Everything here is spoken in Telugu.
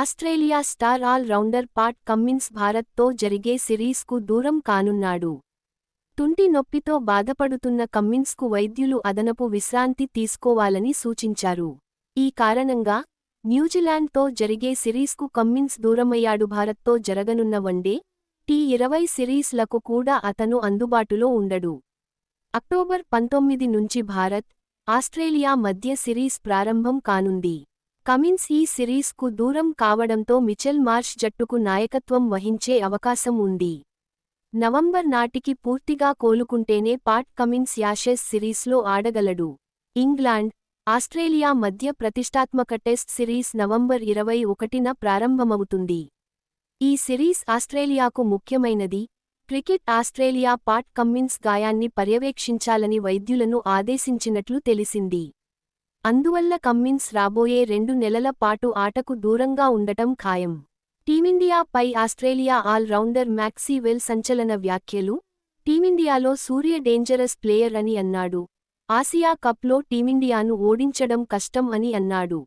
Australia star all rounder Pat Cummins భారత్తో జరిగే సిరీస్కు దూరం కానున్నాడు. తుంటి నొప్పితో బాధపడుతున్న కమ్మిన్స్కు వైద్యులు అదనపు విశ్రాంతి తీసుకోవాలని సూచించారు. ఈ కారణంగా న్యూజిలాండ్తో జరిగే సిరీస్కు కమ్మిన్స్ దూరమయ్యాడు భారత్తో జరగనున్న వన్డే టీ ఇరవై సిరీస్లకు కూడా అతను అందుబాటులో ఉండడు. అక్టోబర్ పంతొమ్మిది నుంచి భారత్ ఆస్ట్రేలియా మధ్య సిరీస్ ప్రారంభం కానుంది. కమిన్స్ ఈ సిరీస్కు దూరం కావడంతో మిచెల్ మార్ష్ జట్టుకు నాయకత్వం వహించే అవకాశం ఉంది. నవంబర్ నాటికి పూర్తిగా కోలుకుంటేనే పాట్ కమిన్స్ యాషెస్ సిరీస్లో ఆడగలడు. ఇంగ్లాండ్ ఆస్ట్రేలియా మధ్య ప్రతిష్టాత్మక టెస్ట్ సిరీస్ నవంబర్ ఇరవై ఒకటిన ప్రారంభమవుతుంది. ఈ సిరీస్ ఆస్ట్రేలియాకు ముఖ్యమైనది. క్రికెట్ ఆస్ట్రేలియా పాట్ కమ్మిన్స్ గాయాన్ని పర్యవేక్షించాలని వైద్యులను ఆదేశించినట్లు తెలిసింది. అందువల్ల కమ్మిన్స్ రాబోయే రెండు నెలల పాటు ఆటకు దూరంగా ఉండటం ఖాయం. టీమిండియాపై ఆస్ట్రేలియా ఆల్ రౌండర్ మ్యాక్సీవెల్ సంచలన వ్యాఖ్యలు. టీమిండియాలో సూర్య డేంజరస్ ప్లేయర్ అని అన్నాడు. ఆసియా కప్లో టీమిండియాను ఓడించడం కష్టం అని అన్నాడు.